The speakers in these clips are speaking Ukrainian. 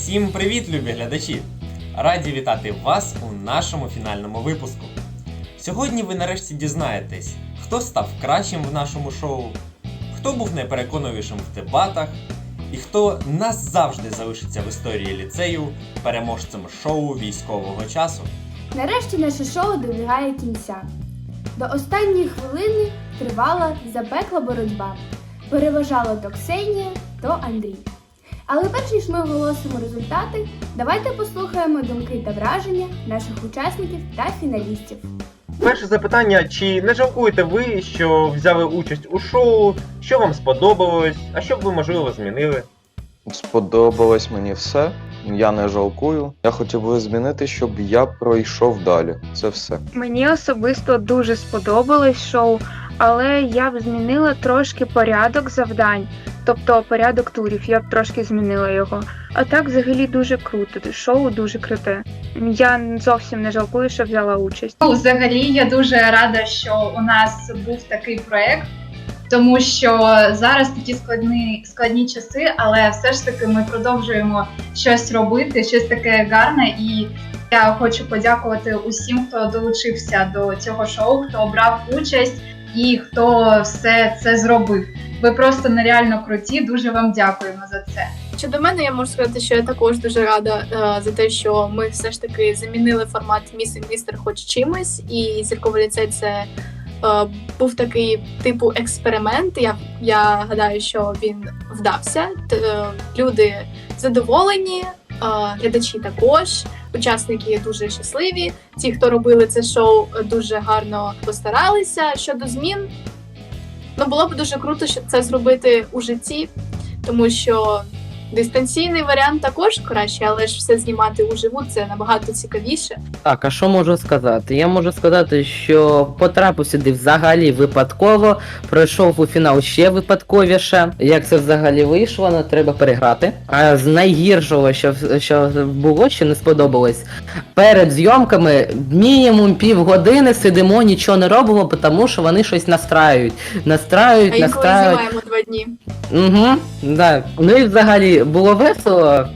Всім привіт, любі глядачі! Раді вітати вас у нашому фінальному випуску. Сьогодні ви нарешті дізнаєтесь, хто став кращим в нашому шоу, хто був найпереконливішим в дебатах, і хто назавжди залишиться в історії ліцею переможцем шоу військового часу. Нарешті наше шоу добігає кінця. До останньої хвилини тривала запекла боротьба. Переважало то Ксенія, то Андрій. Але перш ніж ми оголосимо результати, давайте послухаємо думки та враження наших учасників та фіналістів. Перше запитання: чи не жалкуєте ви, що взяли участь у шоу? Що вам сподобалось? А що б ви можливо змінили? Сподобалось мені все. Я не жалкую. Я хотів би змінити, щоб я пройшов далі. Це все. Мені особисто дуже сподобалось шоу, але я б змінила трошки порядок завдань, тобто порядок турів, я б трошки змінила його. А так взагалі дуже круто. Шоу дуже круте. Я зовсім не жалкую, що взяла участь. Ну, взагалі, я дуже рада, що у нас був такий проект, тому що зараз такі складні, складні часи, але все ж таки ми продовжуємо щось робити, щось таке гарне. І я хочу подякувати усім, хто долучився до цього шоу, хто брав участь і хто все це зробив. Ви просто нереально круті. Дуже вам дякуємо за це. Щодо мене, я можу сказати, що я також дуже рада е, за те, що ми все ж таки замінили формат міс і містер хоч чимось, і зірковий ліцей це е, був такий типу експеримент. Я, я гадаю, що він вдався. Т- е, люди задоволені, е, глядачі також. Учасники дуже щасливі. Ті, хто робили це шоу, дуже гарно постаралися. Щодо змін, ну було б дуже круто, щоб це зробити у житті, тому що Дистанційний варіант також краще, але ж все знімати уживу це набагато цікавіше. Так, а що можу сказати? Я можу сказати, що потрапив сюди взагалі випадково, пройшов у фінал ще випадковіше. Як це взагалі вийшло, не треба переграти. А з найгіршого, що, що було, що не сподобалось, перед зйомками мінімум півгодини сидимо, нічого не робимо, тому що вони щось настраюють. Настраюють, А інколи настраюють. знімаємо два дні. Угу, да. Ну і взагалі було весело.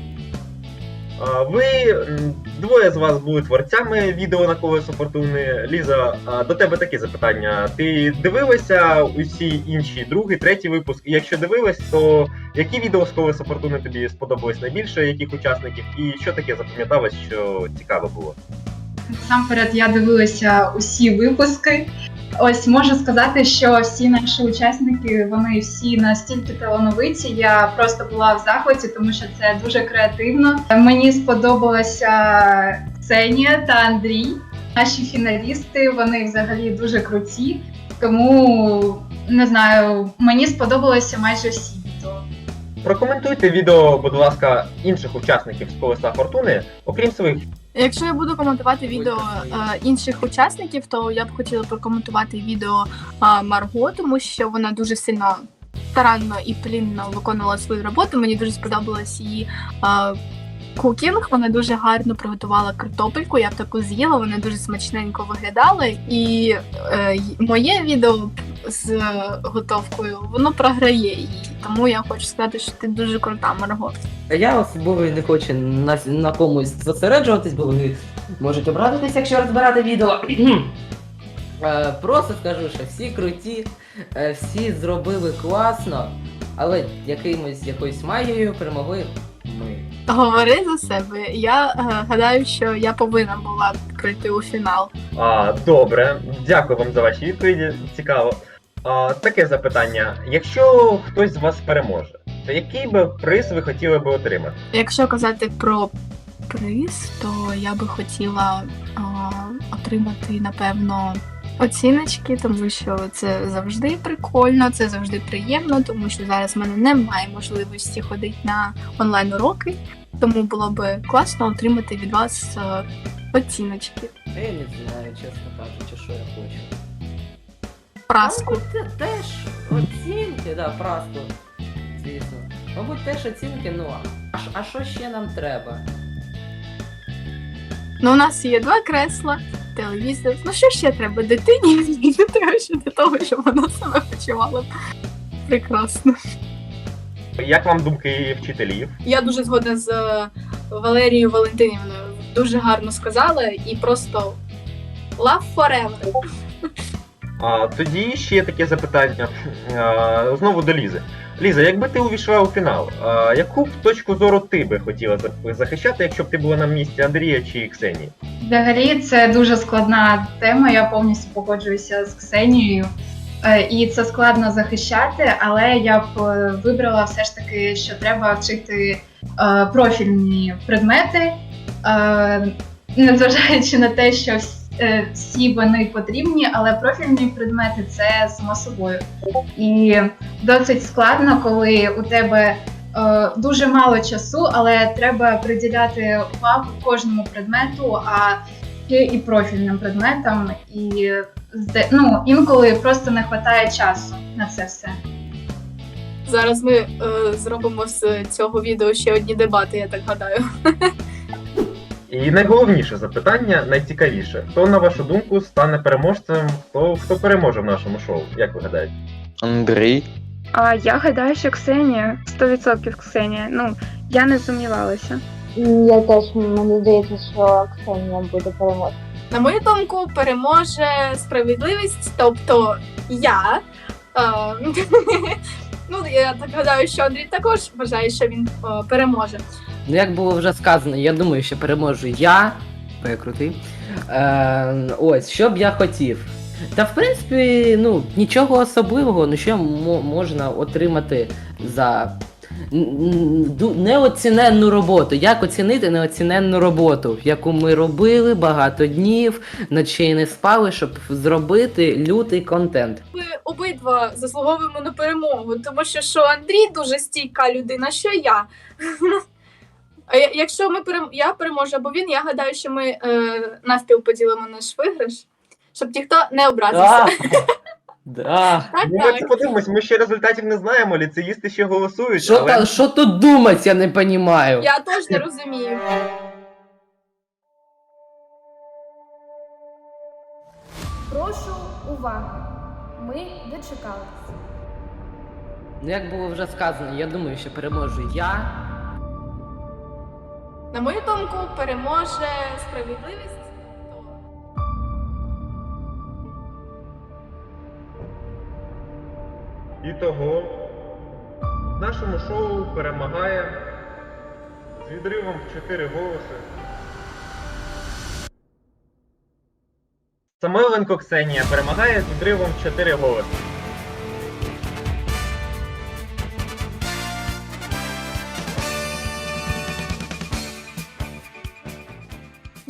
А, Ви м, двоє з вас були творцями відео на колесо фортуни. Ліза, а, до тебе такі запитання. Ти дивилася усі інші другий, третій випуск? І якщо дивилась, то які відео з колеса фортуни тобі сподобалось найбільше, яких учасників, і що таке запам'яталось, що цікаво було? Насамперед я дивилася усі випуски. Ось можу сказати, що всі наші учасники вони всі настільки талановиті. Я просто була в захваті, тому що це дуже креативно. Мені сподобалася Ксенія та Андрій. Наші фіналісти вони взагалі дуже круті. Тому не знаю, мені сподобалося майже всі відео. Прокоментуйте відео, будь ласка, інших учасників з колеса фортуни, окрім своїх. Якщо я буду коментувати відео е, інших учасників, то я б хотіла прокоментувати відео е, Марго, тому що вона дуже сильно старанно і плінно виконувала свою роботу. Мені дуже сподобалась її е, кукінг. Вона дуже гарно приготувала картопельку. Я б таку з'їла, вона дуже смачненько виглядала. І е, моє відео з готовкою воно програє її. Тому я хочу сказати, що ти дуже крута, Марго. Я особливо не хочу на, на комусь зосереджуватись, бо вони можуть обрадитись, якщо розбирати відео. Е, Просто скажу, що всі круті, е, всі зробили класно, але якимось якоюсь магією перемогли. Говори за себе. Я е, гадаю, що я повинна була прийти у фінал. А, добре, дякую вам за ваші відповіді. Цікаво. А, таке запитання: якщо хтось з вас переможе, то який би приз ви хотіли би отримати? Якщо казати про приз, то я би хотіла е, отримати, напевно, оціночки, тому що це завжди прикольно, це завжди приємно, тому що зараз в мене немає можливості ходити на онлайн уроки. Тому було би класно отримати від вас е, оціночки. Я не знаю, чесно кажучи, що я хочу. Праску. Мабуть, це теж оцінки, да, праску. Звісно. Мабуть, теж оцінки, ну а, ш- а що ще нам треба? Ну, у нас є два кресла, телевізор. Ну що ще треба дитині? Не треба ще для того, щоб вона себе почувала прекрасно. Як вам думки вчителів? Я дуже згодна з е, Валерією Валентинівною. Дуже гарно сказала і просто love forever. А, тоді ще таке запитання а, знову до Лізи. Ліза, якби ти увійшла у фінал, а, яку б точку зору ти би хотіла захищати, якщо б ти була на місці Андрія чи Ксенії? Взагалі, це дуже складна тема. Я повністю погоджуюся з Ксенією. Е, І це складно захищати, але я б е, вибрала все ж таки, що треба вчити е, профільні предмети, незважаючи на те, що всі вони потрібні, але профільні предмети це само собою. І досить складно, коли у тебе дуже мало часу, але треба приділяти увагу кожному предмету, а ще і профільним предметам. І ну, інколи просто не вистачає часу на це все. Зараз ми е, зробимо з цього відео ще одні дебати, я так гадаю. І найголовніше запитання, найцікавіше. Хто, на вашу думку, стане переможцем? Хто, хто переможе в нашому шоу? Як ви гадаєте? Андрій. А я гадаю, що Ксенія 100% Ксенія. Ну, я не сумнівалася. Я теж мені здається, що Ксенія буде переможцем. На мою думку, переможе справедливість, тобто я. Е, ну, я так гадаю, що Андрій також вважає, що він е, переможе. Ну, як було вже сказано, я думаю, що переможу я. Перекрутий. Е, ось, що б я хотів. Та в принципі, ну, нічого особливого, ну що можна отримати за неоціненну роботу. Як оцінити неоціненну роботу, яку ми робили багато днів, ночей не спали, щоб зробити лютий контент. Ми обидва заслуговуємо на перемогу, тому що що Андрій дуже стійка людина, що я. А якщо ми перем... я переможу або він, я гадаю, що ми е, навпіл поділимо наш виграш, щоб ніхто не образився. Да. Так, Ну, так. подивимось, ми ще результатів не знаємо, ліцеїсти ще голосують, Що, але та, що тут думать, я не розумію. Я теж не розумію. Прошу уваги. Ми дочекалися. Ну, як було вже сказано, я думаю, що переможу я. На мою думку, переможе справедливість. І того в нашому шоу перемагає з відривом в 4 голоси. Самойленко Ксенія перемагає з відривом в 4 голоси.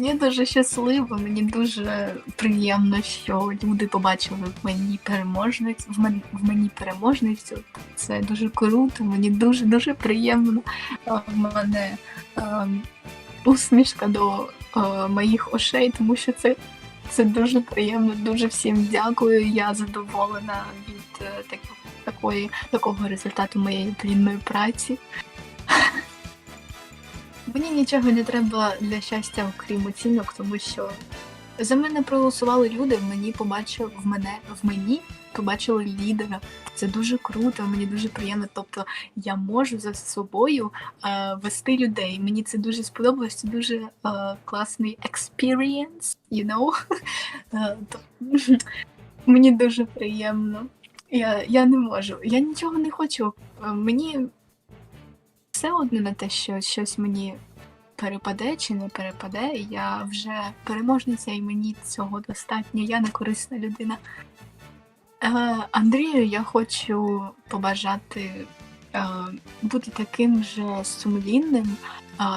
Я дуже щаслива, мені дуже приємно, що люди побачили в мені переможницю, в мені, в мені переможницю. Це дуже круто, мені дуже дуже приємно. В мене ем, усмішка до е, моїх очей, тому що це, це дуже приємно. Дуже всім дякую. Я задоволена від е, так, такої, такого результату моєї плідної праці. Мені нічого не треба для щастя, окрім оцінок, тому що за мене проголосували люди, в мені побачили в мене в мені побачили лідера. Це дуже круто, мені дуже приємно. Тобто я можу за собою е, вести людей. Мені це дуже сподобалось. Це дуже е, класний experience, you know? Е, мені дуже приємно. Я, я не можу. Я нічого не хочу. Мені все одно на те, що щось мені перепаде чи не перепаде. Я вже переможниця, і мені цього достатньо. Я не корисна людина. Е, Андрію, я хочу побажати е, бути таким же сумлінним,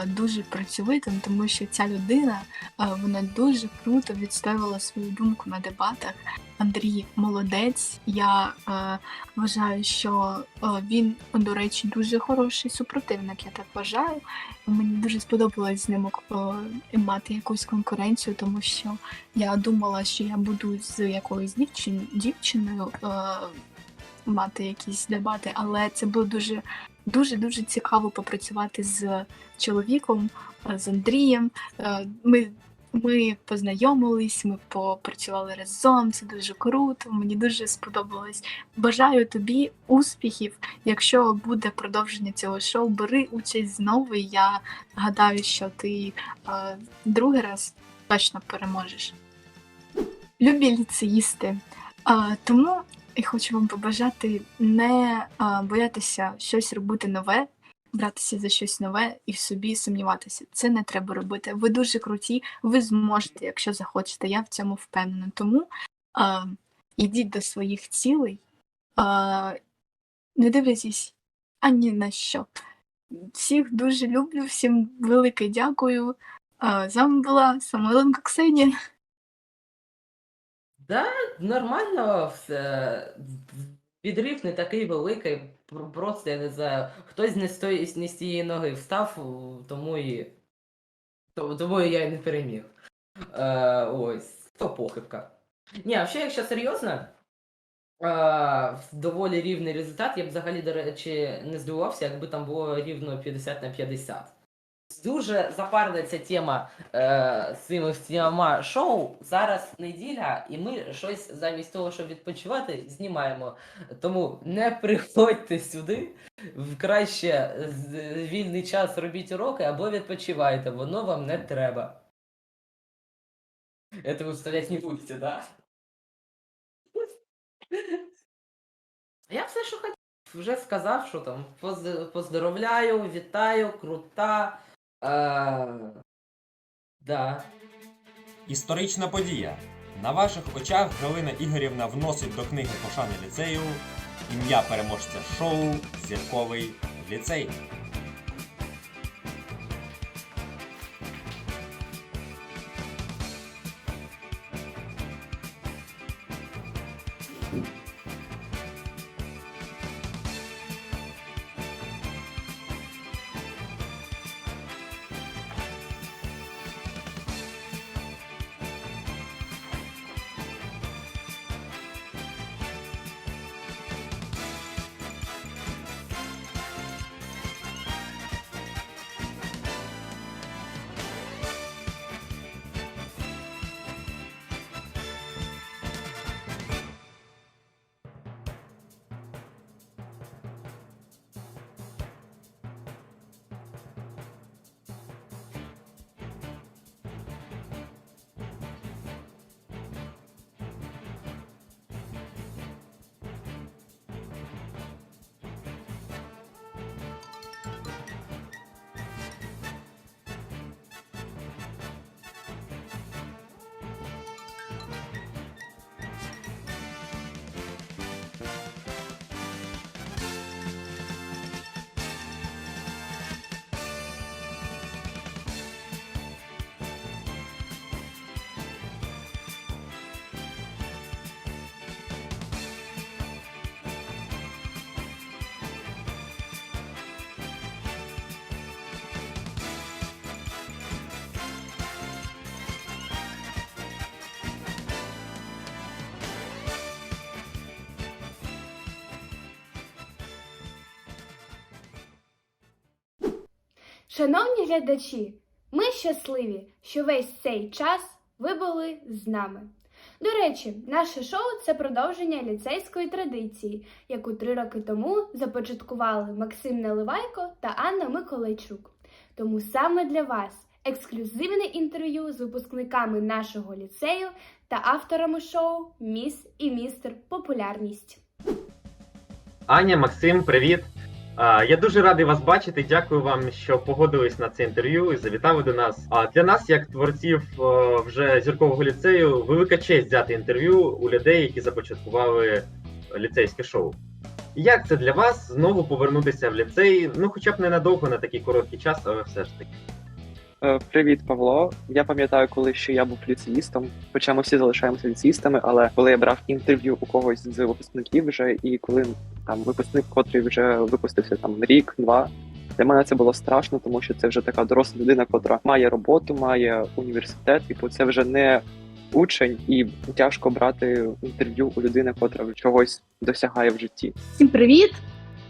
дуже працьовитим, тому що ця людина вона дуже круто відстоювала свою думку на дебатах. Андрій молодець. Я е, вважаю, що е, він, до речі, дуже хороший супротивник, я так вважаю. Мені дуже сподобалось з ним е, мати якусь конкуренцію, тому що я думала, що я буду з якоюсь дівчин, дівчиною е, мати якісь дебати, але це було дуже дуже дуже цікаво попрацювати з чоловіком, е, з Андрієм. Е, Ми Ми познайомились, ми попрацювали разом. Це дуже круто. Мені дуже сподобалось. Бажаю тобі успіхів. Якщо буде продовження цього шоу, бери участь знову. і Я гадаю, що ти е, другий раз точно переможеш. Любі ліцеїсти, е, тому я хочу вам побажати не е, боятися щось робити нове, братися за щось нове і в собі сумніватися. Це не треба робити. Ви дуже круті, ви зможете, якщо захочете. Я в цьому впевнена. Тому е, ідіть до своїх цілей, е, не дивлячись ані на що. Всіх дуже люблю, всім велике дякую. Е, з вами була Самойленко Ксенія. Да, нормально все. Відрив не такий великий, просто я не знаю. Хтось не з тої не з тієї ноги встав, тому і. Тому я і не переміг. Е, ось, то похибка. Ні, а взагалі, якщо серйозно, е, доволі рівний результат. Я б взагалі, до речі, не здивувався, якби там було рівно 50 на 50. Дуже запарна ця тема е, з цими всіма шоу. Зараз неділя, і ми щось замість того, щоб відпочивати, знімаємо. Тому не приходьте сюди. В краще вільний час робіть уроки або відпочивайте, воно вам не треба. Это вы вставлять не будете, да? Я все, що хотів, вже сказав, що там. Поз- Поздоровляю, вітаю, крута. Е, да. Історична подія. На ваших очах Галина Ігорівна вносить до книги пошани ліцею ім'я переможця шоу Зірковий ліцей. Шановні глядачі, ми щасливі, що весь цей час ви були з нами. До речі, наше шоу це продовження ліцейської традиції, яку три роки тому започаткували Максим Наливайко та Анна Миколайчук. Тому саме для вас ексклюзивне інтерв'ю з випускниками нашого ліцею та авторами шоу Міс і Містер Популярність. Аня, Максим, привіт. Я дуже радий вас бачити. Дякую вам, що погодились на це інтерв'ю і завітали до нас. А для нас, як творців вже зіркового ліцею, велика честь взяти інтерв'ю у людей, які започаткували ліцейське шоу. Як це для вас знову повернутися в ліцей? Ну, хоча б ненадовго на такий короткий час, але все ж таки. Е, Привіт, Павло. Я пам'ятаю, коли ще я був ліцеїстом, хоча ми всі залишаємося ліцеїстами, але коли я брав інтерв'ю у когось з випускників вже, і коли там випускник, котрий вже випустився там рік-два, для мене це було страшно, тому що це вже така доросла людина, котра має роботу, має університет, типу це вже не учень, і тяжко брати інтерв'ю у людини, котра чогось досягає в житті. Всім привіт!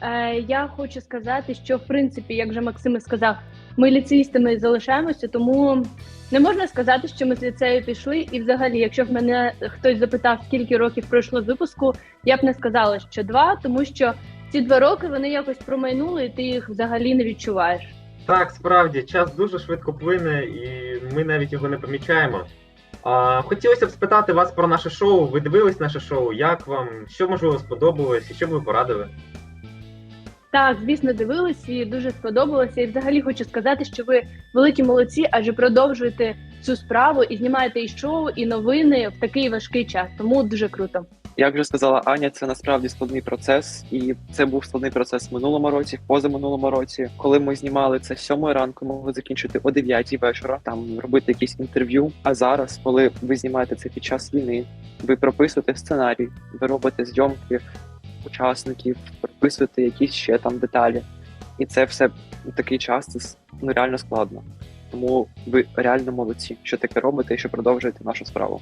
Е, я хочу сказати, що в принципі, як вже Максим сказав, ми ліцеїстами залишаємося, тому не можна сказати, що ми з ліцею пішли. І взагалі, якщо б мене хтось запитав, скільки років пройшло з випуску, я б не сказала, що два, тому що ці два роки вони якось промайнули, і ти їх взагалі не відчуваєш. Так, справді, час дуже швидко плине, і ми навіть його не помічаємо. А, хотілося б спитати вас про наше шоу. Ви дивились наше шоу? Як вам? Що можливо сподобалось і що б ви порадили? Так, звісно, дивились і дуже сподобалося. І взагалі хочу сказати, що ви великі молодці, адже продовжуєте цю справу і знімаєте і шоу, і новини в такий важкий час. Тому дуже круто. Як вже сказала Аня, це насправді складний процес, і це був складний процес в минулому році, в позаминулому році. Коли ми знімали це сьомої ранку, могли закінчити о 9 вечора, там робити якісь інтерв'ю. А зараз, коли ви знімаєте це під час війни, ви прописуєте сценарій, ви робите зйомки учасників, прописуєте якісь ще там деталі. І це все в такий час це ну, реально складно. Тому ви реально молодці, що таке робите і що продовжуєте нашу справу.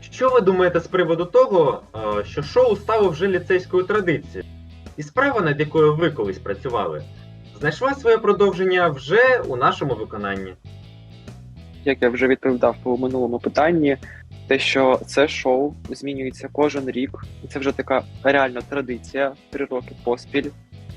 Що ви думаєте з приводу того, що шоу стало вже ліцейською традицією? І справа, над якою ви колись працювали, знайшла своє продовження вже у нашому виконанні. як я вже відповідав по минулому питанні, те, що це шоу змінюється кожен рік, і це вже така реальна традиція три роки поспіль.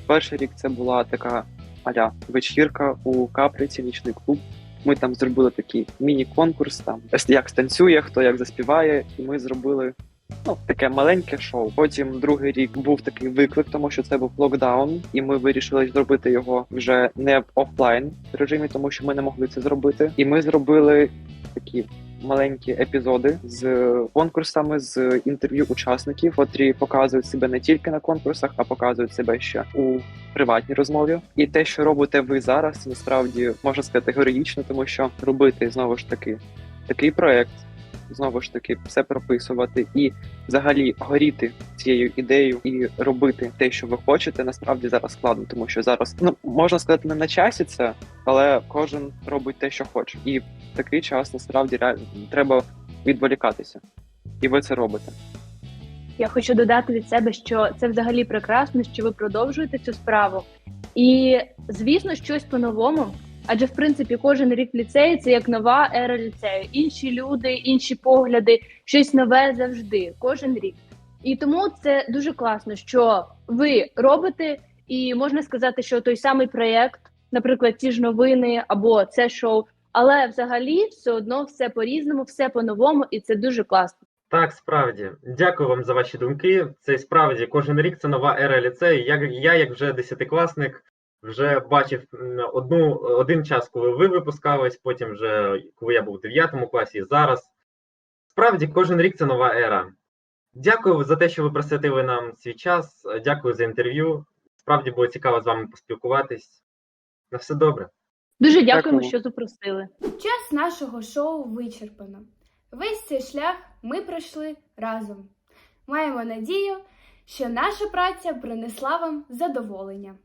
Перший рік це була така аля вечірка у Каприці, нічний клуб. Ми там зробили такий міні-конкурс, там як станцює, хто як заспіває, і ми зробили ну, таке маленьке шоу. Потім другий рік був такий виклик, тому що це був локдаун, і ми вирішили зробити його вже не в офлайн режимі, тому що ми не могли це зробити. І ми зробили такі маленькі епізоди з конкурсами, з інтерв'ю учасників, котрі показують себе не тільки на конкурсах, а показують себе ще у приватній розмові. І те, що робите ви зараз, насправді можна сказати героїчно, тому що робити знову ж таки такий проект. Знову ж таки, все прописувати і взагалі горіти цією ідеєю і робити те, що ви хочете, насправді зараз складно, тому що зараз ну можна сказати не на часі це, але кожен робить те, що хоче, і в такий час насправді реально треба відволікатися, і ви це робите. Я хочу додати від себе, що це взагалі прекрасно, що ви продовжуєте цю справу. І звісно, щось по-новому. Адже в принципі кожен рік в ліцеї це як нова ера ліцею. Інші люди, інші погляди, щось нове завжди, кожен рік. І тому це дуже класно, що ви робите, і можна сказати, що той самий проєкт, наприклад, ті ж новини або це шоу, але взагалі все одно все по-різному, все по-новому, і це дуже класно. Так, справді. Дякую вам за ваші думки. Це справді кожен рік це нова ера ліцею. Я, я як вже десятикласник, вже бачив одну, один час, коли ви випускались, потім вже коли я був у 9 класі і зараз. Справді, кожен рік це нова ера. Дякую за те, що ви присвятили нам свій час. Дякую за інтерв'ю. Справді було цікаво з вами поспілкуватись. На все добре. Дуже дякуємо, Дякуємо. що запросили. Час нашого шоу вичерпано. Весь цей шлях ми пройшли разом. Маємо надію, що наша праця принесла вам задоволення.